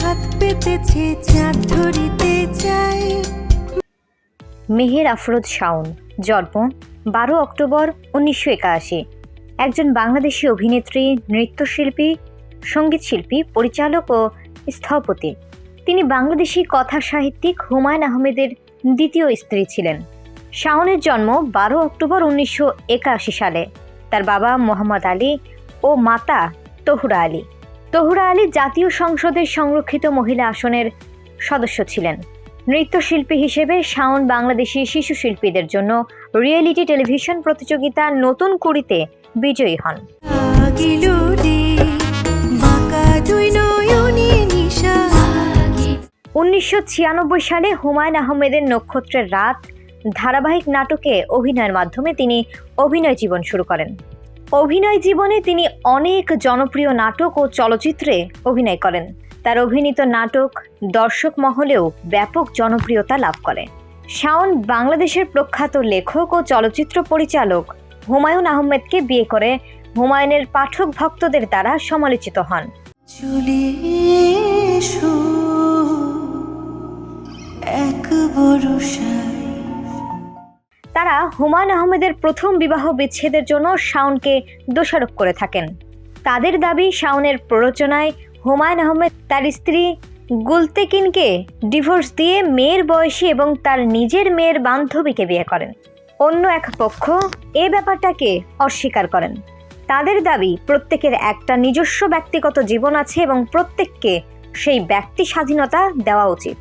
হাত পেতেছে, চাঁদ ধরিতে মেহের আফরোজ শাওন জন্ম বারো অক্টোবর উনিশশো একাশি। একজন বাংলাদেশি অভিনেত্রী, নৃত্যশিল্পী, সঙ্গীতশিল্পী, পরিচালক ও স্থপতি। তিনি বাংলাদেশি কথা সাহিত্যিক হুমায়ুন আহমেদের দ্বিতীয় স্ত্রী ছিলেন। শাওনের জন্ম বারো অক্টোবর উনিশশো একাশি সালে। তার বাবা মোহাম্মদ আলী ও মাতা তহুরা আলী। তহুরা আলী জাতীয় সংসদের সংরক্ষিত মহিলা আসনের সদস্য ছিলেন। নৃত্যশিল্পী হিসেবে শাওন বাংলাদেশি শিশু শিল্পীদের জন্য রিয়েলিটি টেলিভিশন প্রতিযোগিতা নতুন কুড়িতে বিজয়ী হন। উনিশশো ছিয়ানব্বই সালে হুমায়ুন আহমেদের নক্ষত্রের রাত ধারাবাহিক নাটকে অভিনয়ের মাধ্যমে তিনি অভিনয় জীবন শুরু করেন। অভিনয় জীবনে তিনি অনেক জনপ্রিয় নাটক ও চলচ্চিত্রে অভিনয় করেন। তার অভিনীত নাটক দর্শক মহলেও ব্যাপক জনপ্রিয়তা লাভ করে। শাওন বাংলাদেশের প্রখ্যাত লেখক ও চলচ্চিত্র পরিচালক হুমায়ুন আহমেদকে বিয়ে করে হুমায়ুনের পাঠক ভক্তদের দ্বারা সমালোচিত হন। এক বরসায় তারা হুমায়ুন আহমেদের প্রথম বিবাহ বিচ্ছেদের জন্য শাওনকে দোষারোপ করে থাকেন। তাদের দাবি শাওনের প্ররোচনায় হুমায়ুন আহমেদ তার স্ত্রী গুলতেকিনকে ডিভোর্স দিয়ে মেয়ের বয়সী এবং তার নিজের মেয়ের বান্ধবীকে বিয়ে করেন। অন্য এক পক্ষ এ ব্যাপারটাকে অস্বীকার করেন। তাদের দাবি, প্রত্যেকের একটা নিজস্ব ব্যক্তিগত জীবন আছে এবং প্রত্যেককে সেই ব্যক্তি স্বাধীনতা দেওয়া উচিত।